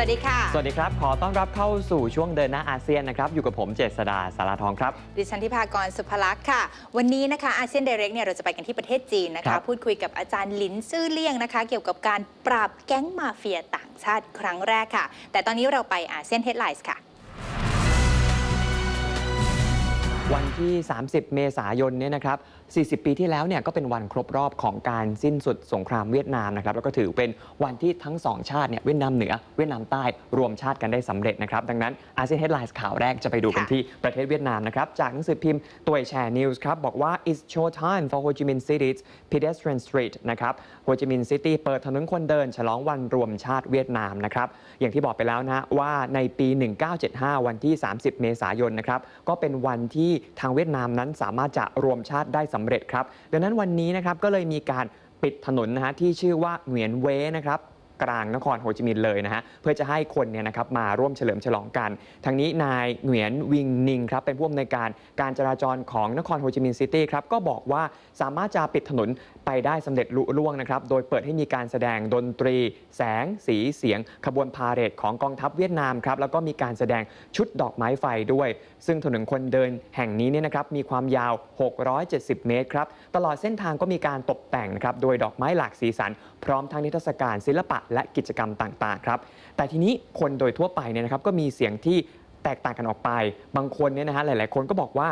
สวัสดีค่ะ สวัสดีครับ ขอต้อนรับเข้าสู่ช่วงเดินหน้าอาเซียนนะครับ อยู่กับผมเจษดาสารทองครับ ดิฉันทิพากรสุภลักษณ์ค่ะ วันนี้นะคะอาเซียนเดเรกเนี่ยเราจะไปกันที่ประเทศจีนนะครัคะบพูดคุยกับอาจารย์หลินซื่อเลี่ยงนะคะ เกี่ยวกับการปราบแก๊งมาเฟียต่างชาติครั้งแรกค่ะ แต่ตอนนี้เราไปอาเซียนเฮดไลน์ค่ะวันที่ 30 เมษายนเนี่ยนะครับ 40 ปีที่แล้วเนี่ยก็เป็นวันครบรอบของการสิ้นสุดสงครามเวียดนามนะครับแล้วก็ถือเป็นวันที่ทั้งสองชาติเนี่ยเวียดนามเหนือเวียดนามใต้รวมชาติกันได้สำเร็จนะครับ ดังนั้นอาเซียนเฮดไลน์ข่าวแรกจะไปดูกันที่ประเทศเวียดนามนะครับ จากหนังสือพิมพ์ตัวแชร์นิวส์ครับ บอกว่า it's show time for Ho Chi Minh City's pedestrian street นะครับโฮจิมินห์ซิตี้เปิดถนนคนเดิน ฉลองวันรวมชาติเวียดนามนะครับ อย่างที่บอกไปแล้วนะว่าในปี 1975 วันที่ 30 เมษายนนะครับก็เป็นวันที่ทางเวียดนามนั้นสามารถจะรวมชาติได้สำเร็จครับ ดังนั้นวันนี้นะครับก็เลยมีการปิดถนนนะฮะที่ชื่อว่าเหวียนเว้นะครับ กลางนครโฮจิมินห์เลยนะฮะเพื่อจะให้คนเนี่ยนะครับมาร่วมเฉลิมฉลองกันทั้งนี้นายเหงียนวิงนิงครับเป็นผู้อำนวยการการจราจรของนครโฮจิมินห์ซิตี้ครับก็บอกว่าสามารถจะปิดถนนไปได้สำเร็จลุล่วงนะครับโดยเปิดให้มีการแสดงดนตรี แสงสีเสียง ขบวนพาเหรดของกองทัพเวียดนามครับแล้วก็มีการแสดงชุดดอกไม้ไฟด้วย ซึ่งถนนคนเดินแห่งนี้เนี่ยนะครับมีความยาว 670 เมตรครับตลอดเส้นทางก็มีการตกแต่งนะครับโดยดอกไม้หลากสีสัน พร้อมทั้งนิทรรศการศิลปะและกิจกรรมต่างๆครับแต่ทีนี้คนโดยทั่วไปเนี่ยนะครับก็มีเสียงที่แตกต่างกันออกไป บางคนเนี่ยนะฮะหลาย ๆ คนก็บอกว่า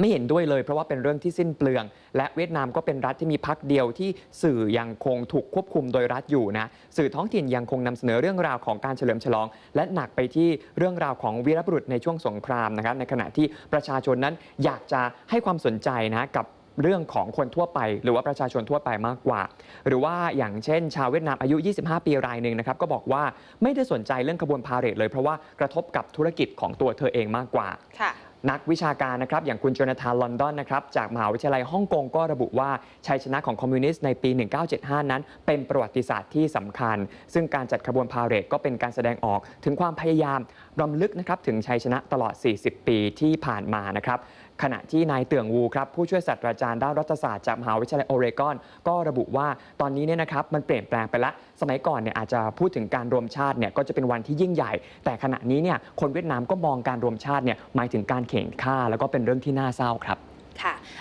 ไม่เห็นด้วยเลยเพราะว่าเป็นเรื่องที่สิ้นเปลือง และเวียดนามก็เป็นรัฐที่มีพักเดียวที่สื่อยังคงถูกควบคุมโดยรัฐอยู่นะสื่อท้องถิ่นยังคงนำเสนอเรื่องราวของการเฉลิมฉลอง และหนักไปที่เรื่องราวของวีรบุรุษในช่วงสงครามนะครับในขณะที่ประชาชนนั้นอยากจะให้ความสนใจนะกับ เรื่องของคนทั่วไป หรือว่าประชาชนทั่วไปมากกว่า หรือว่าอย่างเช่น ชาวเวียดนามอายุ 25 ปีรายหนึ่งนะครับก็บอกว่าไม่ได้สนใจเรื่องขบวนพาเหรดเลย เพราะว่ากระทบกับธุรกิจของตัวเธอเองมากกว่าค่ะนักวิชาการนะครับอย่างคุณโจนาธานลอนดอนนะครับจากมหาวิทยาลัยฮ่องกงก็ระบุว่าชัยชนะของคอมมิวนิสต์ในปี 1975 นั้น เป็นประวัติศาสตร์ที่สำคัญ ซึ่งการจัดขบวนพาเหรดก็เป็นการแสดงออกถึงความพยายามรำลึกนะครับถึงชัยชนะตลอด 40 ปีที่ผ่านมานะครับ ขณะที่นายเตื่องวูครับผู้ช่วยศาสตราจารย์ด้านรัฐศาสตร์จากมหาวิทยาลัยโอเรกอน ก็ระบุว่าตอนนี้เนี่ยนะครับมันเปลี่ยนแปลงไปละ สมัยก่อนเนี่ยอาจจะพูดถึงการรวมชาติเนี่ยก็จะเป็นวันที่ยิ่งใหญ่ แต่ขณะนี้เนี่ยคนเวียดนามก็มองการรวมชาติเนี่ยหมายถึงการเข่งฆ่า แล้วก็เป็นเรื่องที่น่าเศร้าครับ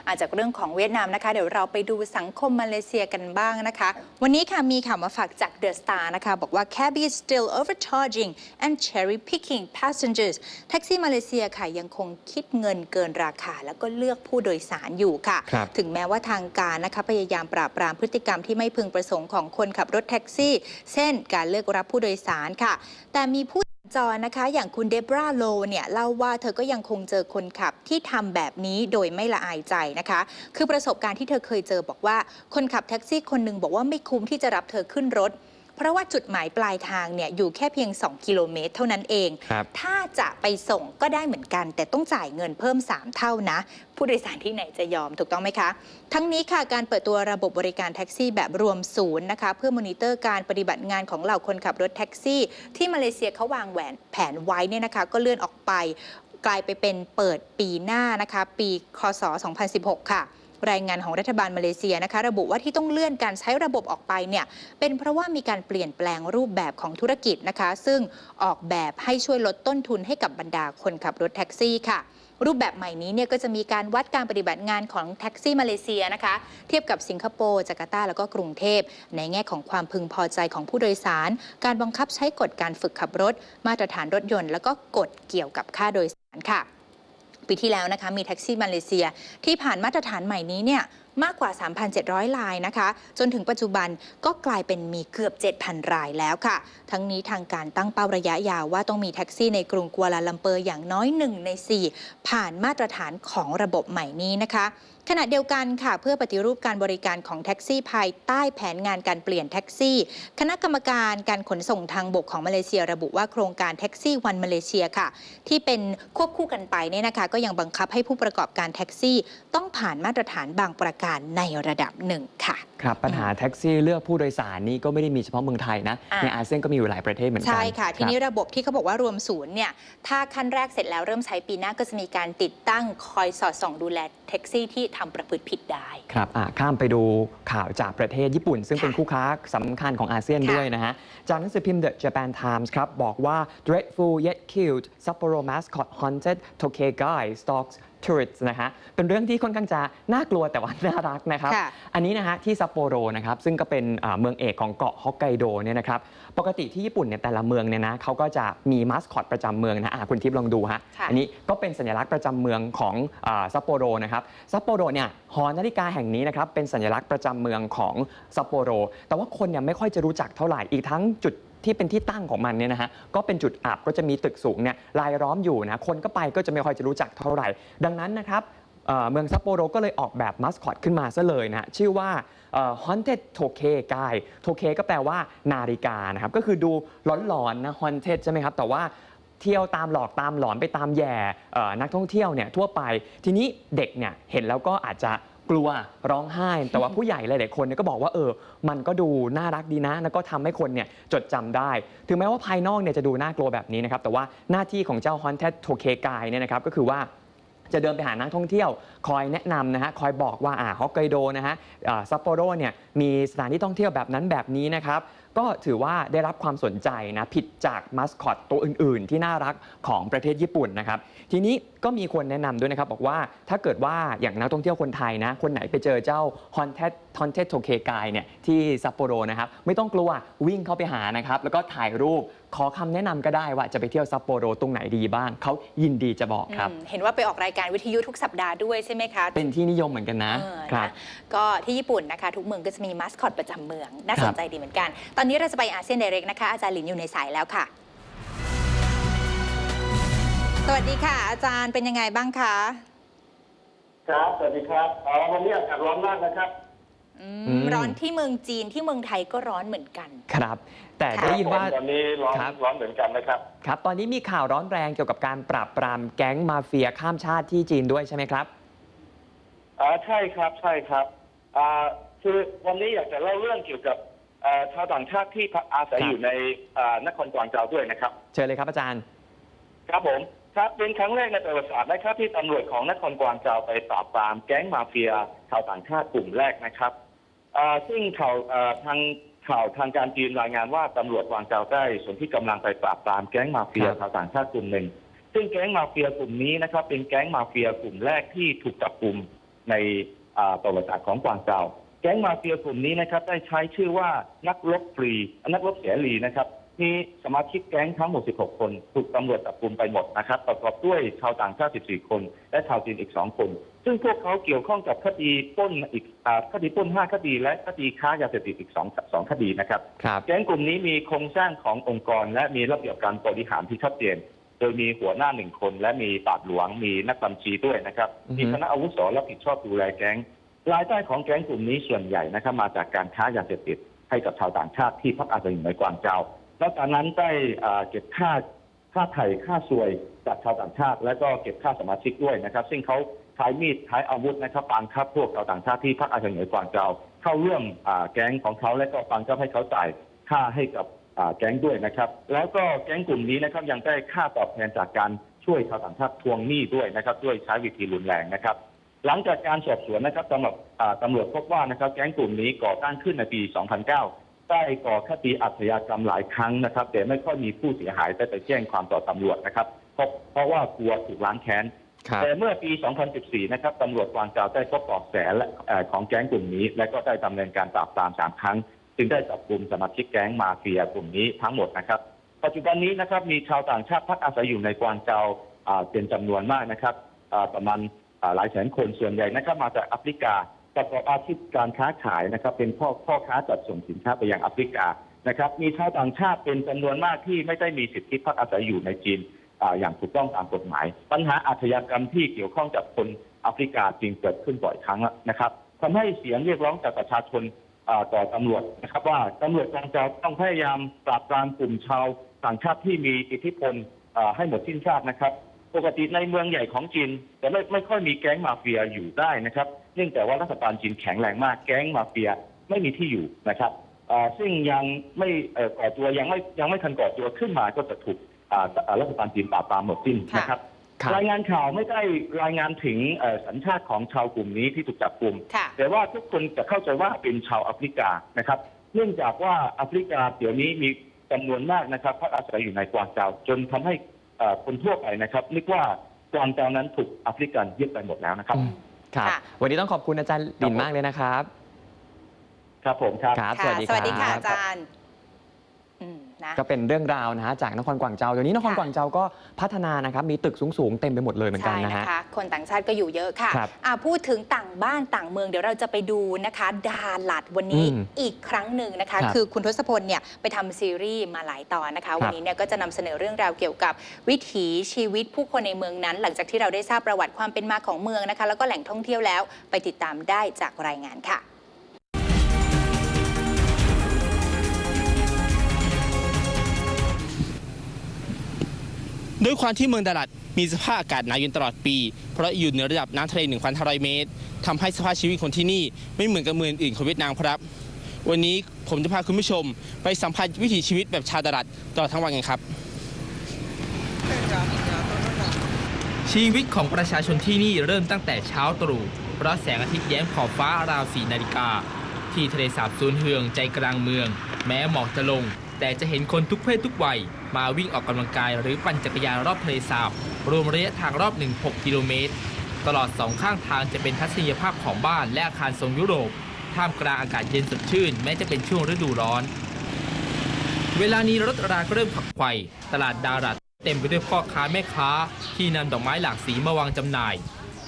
อาจากเรื่องของเวียดนามนะคะ เดี๋ยวเราไปดูสังคมมาเลเซียกันบ้างนะคะ วันนี้ค่ะมีข่าวมาฝากจากเดอะสตาร์นะคะ บอกว่า Cabby is still overcharging and cherry picking passengers แท็กซี่มาเลเซียค่ะยังคงคิดเงินเกินราคา แล้วก็เลือกผู้โดยสารอยู่ค่ะครับถึงแม้ว่าทางการนะคะพยายามปราบปรามพฤติกรรมที่ไม่พึงประสงค์ของคนขับรถแท็กซี่ เช่น การเลือกรับผู้โดยสารค่ะ แต่มีผู้ จรนะคะ อย่างคุณเดบราโลเนี่ยเล่าว่าเธอก็ยังคงเจอคนขับที่ทำแบบนี้โดยไม่ละอายใจนะคะ คือประสบการณ์ที่เธอเคยเจอบอกว่าคนขับแท็กซี่คนหนึ่งบอกว่าไม่คุ้มที่จะรับเธอขึ้นรถ เพราะว่าจุดหมายปลายทางเนี่ยอยู่แค่เพียง 2 กิโลเมตร เท่านั้นเองครับถ้าจะไปส่งก็ได้เหมือนกัน แต่ต้องจ่ายเงินเพิ่ม 3 เท่านะ ผู้โดยสารที่ไหนจะยอมถูกต้องไหมคะ ทั้งนี้ค่ะการเปิดตัวระบบบริการแท็กซี่แบบรวมศูนย์นะคะ เพื่อมอนิเตอร์การปฏิบัติงานของเหล่าคนขับรถแท็กซี่ ที่มาเลเซียเขาวางแหวนแผนไว้เนี่ยนะคะ ก็เลื่อนออกไปกลายไปเป็นเปิดปีหน้านะคะ ปีคศ 2016 ค่ะ รายงานของรัฐบาลมาเลเซียนะคะ ระบุว่าที่ต้องเลื่อนการใช้ระบบออกไปเนี่ยเป็นเพราะว่ามีการเปลี่ยนแปลงรูปแบบของธุรกิจนะคะ ซึ่งออกแบบให้ช่วยลดต้นทุนให้กับบรรดาคนขับรถแท็กซี่ค่ะรูปแบบใหม่นี้เนี่ยก็จะมีการวัดการปฏิบัติงานของแท็กซี่มาเลเซียนะคะ เทียบกับสิงคโปร์จาการ์ตา แล้วก็กรุงเทพ ในแง่ของความพึงพอใจของผู้โดยสาร การบังคับใช้กฎการฝึกขับรถ มาตรฐานรถยนต์ แล้วก็กฎเกี่ยวกับค่าโดยสารค่ะ ปีที่แล้วนะคะมีแท็กซี่มาเลเซีย ที่ผ่านมาตรฐานใหม่นี้เนี่ยมากกว่า 3,700 รายนะคะ จนถึงปัจจุบันก็กลายเป็นมีเกือบ 7,000 รายแล้วค่ะ ทั้งนี้ทางการตั้งเป้าระยะยาวว่าต้องมีแท็กซี่ในกรุงกัวลาลัมเปอร์อย่างน้อย 1 ใน 4 ผ่านมาตรฐานของระบบใหม่นี้นะคะ ขณะเดียวกันค่ะเพื่อปฏิรูปการบริการของแท็กซี่ภายใต้แผนงานการเปลี่ยนแท็กซี่ คณะกรรมการการขนส่งทางบกของมาเลเซียระบุว่าโครงการแท็กซี่วันมาเลเซียค่ะ ที่เป็นควบคู่กันไปเนี่ยนะคะ ก็ยังบังคับให้ผู้ประกอบการแท็กซี่ ต้องผ่านมาตรฐานบางประการในระดับหนึ่งค่ะ ครับปัญหาแท็กซี่เลือกผู้โดยสารนี่ก็ไม่ได้มีเฉพาะเมืองไทยนะ อะ ในอาเซียนก็มีอยู่หลายประเทศเหมือนกันใช่ค่ะ ทีนี้รับระบบที่เขาบอกว่ารวมศูนย์เนี่ยถ้าขั้นแรกเสร็จแล้วเริ่มใช้ปีหน้าก็จะมีการติดตั้งคอยสอดส่องดูแลแท็กซี่ที่ทำประพฤติผิดได้ ครับอะข้ามไปดูข่าวจากประเทศญี่ปุ่น ซึ่งเป็นค่ะคู่ค้าสำคัญของอาเซียนค่ะ ด้วยนะฮะ จากหนังสือพิมพ์ The Japan Times ครับ บอกว่า dreadful yet cute Sapporo mascot haunted Tokyo guy stalks tourists นะฮะเป็นเรื่องที่ค่อนข้างจะน่ากลัวแต่ว่าน่ารักนะครับค่ะอันนี้นะฮะที่ซัปโปโรนะครับซึ่งก็เป็นอ่าเมืองเอกของเกาะฮอกไกโดเนี่ยนะครับปกติที่ญี่ปุ่นเนี่ยแต่ละเมืองเนี่ยนะเขาก็จะมีมาสคอตประจำเมืองนะอะคุณทิพย์ลองดูฮะค่ะอันนี้ก็เป็นสัญลักษณ์ประจำเมืองของอาซัปโปโรนะครับซัปโปโรเนี่ยหอนาฬิกาแห่งนี้นะครับเป็นสัญลักษณ์ประจำเมืองของซัปโปโรแต่ว่าคนเนี่ยไม่ค่อยจะรู้จักเท่าไหร่อีกทั้งจุด ที่เป็นที่ตั้งของมันเนี่ยนะฮะก็เป็นจุดอับก็จะมีตึกสูงเนี่ยรายล้อมอยู่นะคนก็ไปก็จะไม่ค่อยจะรู้จักเท่าไหร่ ดังนั้นนะครับเมืองซัปโปโรก็เลยออกแบบมัสคอตขึ้นมาซะเลยนะชื่อว่าเอ่อ haunted toke guy toke ก็แปลว่านาฬิกานะครับ ก็คือดูหลอนๆนะ haunted ใช่ไหมครับ แต่ว่าเที่ยวตามหลอกตามหลอนไปตามแย่นักท่องเที่ยวเนี่ยทั่วไป ทีนี้เด็กเนี่ยเห็นแล้วก็อาจจะ กลัวร้องไห้ แต่ว่าผู้ใหญ่หลายๆคนเนี่ยก็บอกว่าเออ มันก็ดูน่ารักดีนะ แล้วก็ทำให้คนเนี่ยจดจำได้ ถึงแม้ว่าภายนอกเนี่ยจะดูน่ากลัวแบบนี้นะครับ แต่ว่าหน้าที่ของเจ้า haunted toke guy เนี่ยนะครับก็คือว่า จะเดินไปหานักท่องเที่ยว คอยแนะนำนะฮะคอยบอกว่าอ่าฮอกไกโดนะฮะอ่าซัปโปโรเนี่ยมีสถานที่ท่องเที่ยวแบบนั้นแบบนี้นะครับ ก็ถือว่าได้รับความสนใจนะผิดจากมัสคอตตัวอื่น ๆ ที่น่ารักของประเทศญี่ปุ่นนะครับ ทีนี้ก็มีคนแนะนำด้วยนะครับ บอกว่าถ้าเกิดว่าอย่างนักท่องเที่ยวคนไทยนะ คนไหนไปเจอเจ้าฮอนเทสทอนเทสโทเคกายเนี่ยที่ซัปโปโรนะครับ ไม่ต้องกลัววิ่งเข้าไปหานะครับ แล้วก็ถ่ายรูป ขอคำแนะนำก็ได้ว่าจะไปเที่ยวซัปโปโรตรงไหนดีบ้าง เขายินดีจะบอกครับ อืมเห็นว่าไปออกรายการวิทยุทุกสัปดาห์ด้วยใช่ไหมคะเป็นที่นิยมเหมือนกันนะเออครับ นะก็ที่ญี่ปุ่นนะคะ ทุกเมืองก็จะมีมาสคอตประจำเมือง น่าครัสบนใจดีเหมือนกัน ตอนนี้เราจะไปอาเซียนเดเร็กนะคะอาจารย์หลินอยู่ในสายแล้วค่ะ สวัสดีค่ะ อาจารย์เป็นยังไงบ้างคะ ครับ สวัสดีครับ อ๋อ วันนี้อากาศร้อนมากนะครับ อืมอืมร้อนที่เมืองจีนที่เมืองไทยก็ร้อนเหมือนกัน ครับ แต่ค่ะได้ยินว่า ตอนนี้ร้อนครับ ร้อนเหมือนกันนะครับ ครับ ตอนนี้มีข่าวร้อนแรงเกี่ยวกับการปราบปรามแก๊งมาเฟียข้ามชาติที่จีนด้วยใช่ไหมครับ อ่าใช่ครับใช่ครับอ่าคือวันนี้อยากจะเล่าเรื่องเกี่ยวกับอ่าชาวต่างชาติที่พักอาศัยครับ อยู่ในอ่านครกวางเจาด้วยนะครับ เชิญเลยครับอาจารย์ ครับผมครับเป็นครั้งแรกในประวัติศาสตร์นะครับที่ตำรวจของนครกวางเจาไปปราบปรามแก๊งมาเฟียชาวต่างชาติกลุ่มแรกนะครับ อ่าซึ่งข่าวอ่าทางข่าวทางการจีนรายงานว่าตำรวจกวางเจาได้ส่วนที่กำลังไปปราบปรามแก๊งมาเฟียครับชาวต่างชาติกลุ่มหนึ่ง ซึ่งแก๊งมาเฟียกลุ่มนี้นะครับเป็นแก๊งมาเฟียกลุ่มแรกที่ถูกจับกลุ่มในอ่าประวัติศาสตร์ของกวางเจาแก๊งมาเฟียกลุ่มนี้นะครับได้ใช้ชื่อว่านักรบฟรีนักรบเสรีนะครับมีสมาชิกแก๊งทั้งหมด 16 คนถูกตำรวจจับกลุ่มไปหมดนะครับ ประกอบด้วยชาวต่างชาติ 14 คน และชาวจีนอีก 2 คน ซึ่งพวกเขาเกี่ยวข้องกับคดีปล้นอีกอาคดีปล้น5คดี และคดีค้ายาเสพติดอีก2 2คดีนะครับครับ แก๊งกลุ่มนี้มีโครงสร้างขององค์กร และมีระเบียบการบริหารที่ชัดเจน โดยมีหัวหน้าหนึ่งคน และมีปราดหลวงมีนักบัญชีด้วยนะครับอือฮึ มีคณะอาวุโสรับผิดชอบดูแลแก๊งรายได้ของแก๊งกลุ่มนี้ส่วนใหญ่นะครับมาจากการค้ายาเสพติดให้กับชาวต่างชาติที่พักอาศัยอยู่ในกวางเจานอกจากนั้นได้อ่าเก็บค่า ค่าไถ่ค่าสวยจากชาวต่างชาติ และก็เก็บค่าสมาชิกด้วยนะครับ ซึ่งเขา ใช้มีดใช้อาวุธนะครับบังคับพวกชาวต่างชาติที่พักอาศัยอยู่ในกวางเจาเข้าเรื่อ่าแก๊งของเขาและก็บังคับให้เขาจ่ายค่าให้กับแก๊งด้วยนะครับ แล้วก็แก๊งกลุ่มนี้นะครับยังได้ค่าตอบแทนจากการช่วยชาวต่างชาติทวงหนี้ด้วยนะครับ ด้วยใช้วิธีรุนแรงนะครับ หลังจากการสอบสวนนะครับสำหรับตำรวจพบว่านะครับ แก๊งกลุ่มนี้ก่อตั้งขึ้นในปี 2009 ได้ก่อคดีอาชญากรรมหลายครั้งนะครับ แต่ไม่ค่อยมีผู้เสียหายได้ไปแจ้งความต่อตำรวจนะครับเพราะเพราะว่ากลัวถูกล้างแค้น แต่เมื่อปี 2014 นะครับตำรวจวางเจาได้พบเบาะแสและของแก๊งกลุ่มนี้ และก็ได้ดำเนินการปราบปรามสามครั้ง จึงได้จับกลุ่มสมาชิกแก๊งมาเฟียกลุ่มนี้ทั้งหมดนะครับ ปัจจุบันนี้นะครับมีชาวต่างชาติพักอาศัยอยู่ในกวางเจาเป็นจำนวนมากนะครับประมาณหลายแสนคนส่วนใหญ่นะครับมาจากแอฟริกาประกอบอาชีพการค้าขายนะครับ เป็นพ่อพ่อค้าจัดส่งสินค้าไปยังแอฟริกานะครับ มีชาวต่างชาติเป็นจำนวนมากที่ไม่ได้มีสิทธิพักอาศัยอยู่ในจีน อย่างถูกต้องตามกฎหมาย ปัญหาอาชญากรรมที่เกี่ยวข้องกับคนแอฟริกาจึงเกิดขึ้นบ่อยครั้งนะครับทำให้เสียงเรียกร้องจากประชาชนต่อตำรวจนะครับ ว่าตำรวจกองจะต้องพยายามปราบปรามกลุ่มชาวต่างชาติที่มีอิทธิพลให้หมดสิ้นซากนะครับ ปกติในเมืองใหญ่ของจีนจะไม่ไม่ค่อยมีแก๊งมาเฟียอยู่ได้นะครับ เนื่องจากว่ารัฐบาลจีนแข็งแรงมากแก๊งมาเฟียไม่มีที่อยู่นะครับซึ่งยังไม่ก่อตัวยังไม่ยังไม่ทันก่อตัวขึ้นมาก็จะถูก อ่าอ่ารัฐบาลจีนปราบปรามหมดสิ้นค่ะ นะครับ ครับ รายงานข่าวไม่ได้รายงานถึงเอ่อสัญชาติของชาวกลุ่มนี้ที่ถูกจับกลุ่ม ค่ะ แต่ว่าทุกคนจะเข้าใจว่าเป็นชาวแอฟริกานะครับ เนื่องจากว่าแอฟริกาเดี๋ยวนี้มีจำนวนมากนะครับพักอาศัยอยู่ในกวางเจาจนทำให้เอ่อคนทั่วไปนะครับนึกว่ากวางเจานั้นถูกแอฟริกันยึดไปหมดแล้วนะครับ อืมครับ ค่ะ วันนี้ต้องขอบคุณอาจารย์หลินมากเลยนะครับ ครับผมครับ ครับค่ะสวัสดีครับค่ะอาจารย์อืม นะก็เป็นเรื่องราวนะฮะจากนครกวางเจาเดี๋ยวนี้นครค่ะกวางเจาก็พัฒนานะครับมีตึกสูงๆเต็มไปหมดเลยเหมือนกันใช่นะนะฮะ คะคนต่างชาติก็อยู่เยอะค่ะครับอะ พูดถึงต่างบ้านต่างเมืองเดี๋ยวเราจะไปดูนะคะ ดาลัดวันนี้อืมอีกครั้งหนึ่งนะคะ ครับคือคุณทศพลเนี่ยไปทำซีรีส์มาหลายตอนนะคะครับวันนี้เนี่ยก็จะนำเสนอเรื่องราวเกี่ยวกับวิถีชีวิตผู้คนในเมืองนั้น หลังจากที่เราได้ทราบประวัติความเป็นมาของเมืองนะคะ แล้วก็แหล่งท่องเที่ยวแล้วไปติดตามได้จากรายงานค่ะ ด้วยความที่เมืองดาลัดมีสภาพอากาศหนาวเย็นตลอดปี เพราะอยู่เหนือระดับน้ำทะเล 1,500 เมตรทำให้สภาพชีวิตคนที่นี่ไม่เหมือนกับเมืองอื่นของเวียดนามครับ วันนี้ผมจะพาคุณผู้ชม ไปสัมผัสวิถีชีวิตแบบชาวดาลัดตลอดทั้งวันกันครับ ชีวิตของประชาชนที่นี่เริ่มตั้งแต่เช้าตรู่เพราะแสงอาทิตย์แย้มขอบฟ้าราว4นาฬิกาที่ทะเลสาบซูนเฮืองใจกลางเมือง แม้หมอกจะลง แต่จะเห็นคนทุกเพศทุกวัย มาวิ่งออกกำลังกายหรือปั่นจักรยานรอบทะเลสาบ รวมระยะทางรอบ16กิโลเมตร ตลอดสองข้างทางจะเป็นทัศนียภาพของบ้านและอาคารทรงยุโรป ท่ามกลางอากาศเย็นสดชื่น แม้จะเป็นช่วงฤดูร้อน เวลานี้รถราก็เริ่มขับไขว่ตลาดดารัดเต็มไปด้วยพ่อค้าแม่ค้า ที่นำดอกไม้หลากสีมาวางจำหน่าย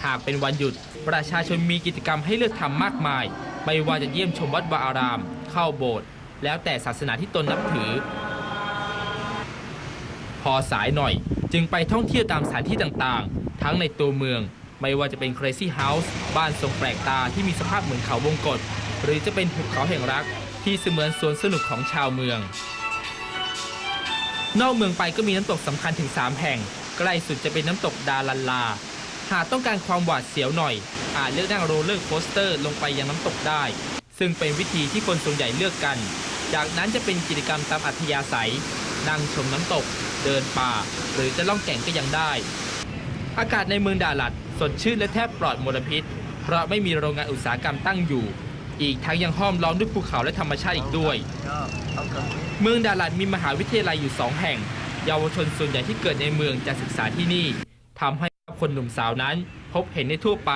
หากเป็นวันหยุด ประชาชนมีกิจกรรมให้เลือกทำมากมาย ไม่ว่าจะเยี่ยมชมวัดวาอาราม เข้าโบสถ์ แล้วแต่ศาสนาที่ตนนับถือ พอสายหน่อยจึงไปท่องเที่ยวตามสถานที่ต่างๆ ทั้งในตัวเมือง ไม่ว่าจะเป็น Crazy House บ้านทรงแปลกตาที่มีสภาพเหมือนเขาวงกฏหรือจะเป็นภูเขาแห่งรัก ที่เสมือนสวนสนุกของชาวเมือง นอกเมืองไปก็มีน้ำตกสำคัญถึง 3 แห่ง ใกล้สุดจะเป็นน้ำตกดาลันลา หากต้องการความหวาดเสียวหน่อย อาจเลือกนั่งโรลเลอร์โคสเตอร์ลงไปยังน้ำตกได้ ซึ่งเป็นวิธีที่คนส่วนใหญ่เลือกกัน จากนั้นจะเป็นกิจกรรมตามอัธยาศัย นั่งชมน้ำตก เดินป่า หรือจะล่องแก่งก็ยังได้ อากาศในเมืองดาลัดสดชื่นและแทบปลอดมลพิษ เพราะไม่มีโรงงานอุตสาหกรรมตั้งอยู่ อีกทั้งยังห้อมล้อมด้วยภูเขาและธรรมชาติอีกด้วย เมืองดาลัดมีมหาวิทยาลัยอยู่สองแห่ง เยาวชนส่วนใหญ่ที่เกิดในเมืองจะศึกษาที่นี่ทำให้คนหนุ่มสาวนั้นพบเห็นได้ทั่วไป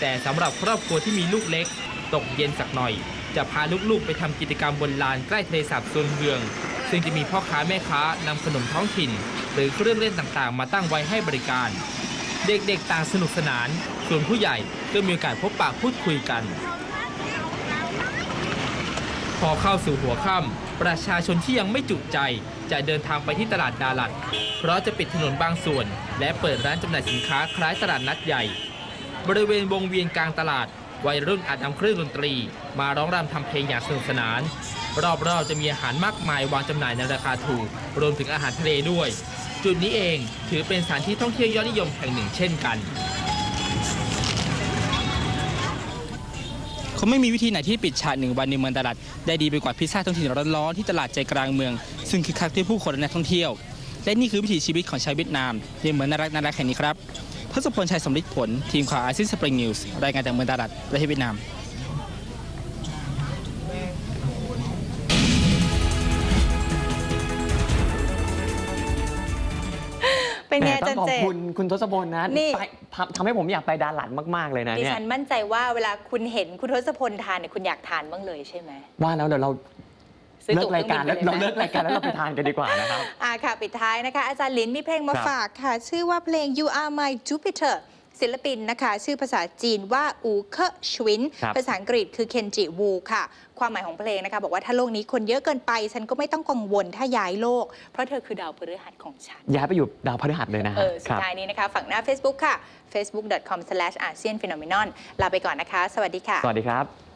แต่สำหรับครอบครัวที่มีลูกเล็ก ตกเย็นสักหน่อย จะพาลูกๆ ไปทำกิจกรรมบนลานใกล้ทะเลสาบโซนเมือง ซึ่งจะมีพ่อค้าแม่ค้านำขนมท้องถิ่น หรือเครื่องเล่นต่างๆ มาตั้งไว้ให้บริการ เด็กๆต่างสนุกสนาน ส่วนผู้ใหญ่ก็มีโอกาสพบปะพูดคุยกัน พอเข้าสู่หัวค่ำประชาชนที่ยังไม่จุใจ จะเดินทางไปที่ตลาดดาลัด เพราะจะปิดถนนบางส่วน และเปิดร้านจำหน่ายสินค้าคล้ายตลาดนัดใหญ่ บริเวณวงเวียนกลางตลาด วัยรุ่นอาจนำเครื่องดนตรี มาร้องรำทำเพลงอย่างสนุกสนาน รอบๆจะมีอาหารมากมายวางจำหน่ายในราคาถูก รวมถึงอาหารทะเลด้วย จุดนี้เองถือเป็นสถานที่ท่องเที่ยวยอดนิยมแห่งหนึ่งเช่นกันคงไม่มีวิธีไหนที่ปิดฉากหนึ่งวันในเมืองตลาดได้ดีไปกว่าพิซซ่าท้องถิ่นร้อนๆที่ตลาดใจกลางเมือง ซึ่งคือคักที่ผู้คนและนักท่องเที่ยว และนี่คือวิถีชีวิตของชาวเวียดนามในเมืองน่ารักน่ารักแห่งนี้ครับ ศพลชัยสมฤทธิ์ผล ทีมข่าวอาเซียนสปริงนิวส์รายงานจากเมืองตลาดประเทศเวียดนามเป็นไงแหม่อาต้จาองขอบรย์เจคุณคุณทศพลนะนี่ไปทำทำให้ผมอยากไปดาหลัดมากๆเลยนะดิเนี่ยฉันมั่นใจว่าเวลาคุณเห็นคุณทศพลทานเนี่ยคุณอยากทานบ้างเลยใช่ไหมว่าแล้วเดี๋ยวเรา ซื้อเลิตั๋กวรายการคแล้วองบินเราไปเลิยกไหมรายการแล้วเราไปทานกันดีกว่านะครับ อ่าค่ะ ปิดท้ายนะคะ อาจารย์ลินมีเพลงมาครับฝากค่ะ ชื่อว่าเพลง You Are My Jupiter ศิลปินนะคะ ชื่อภาษาจีนว่าอูเคชวิน ครับ ภาษาอังกฤษคือเคนจิวูค่ะ ความหมายของเพลงนะคะ บอกว่าถ้าโลกนี้คนเยอะเกินไป ฉันก็ไม่ต้องกังวลถ้าย้ายโลก เพราะเธอคือดาวพฤหัสของฉัน ย้ายไปอยู่ดาวพฤหัสเลยนะฮะเออสุคดรับ ท้ายนี้นะคะ ฝั่งหน้า Facebook ค่ะ facebook.com/asianphenomenon ลาไปก่อนนะคะ สวัสดีค่ะ สวัสดีครับ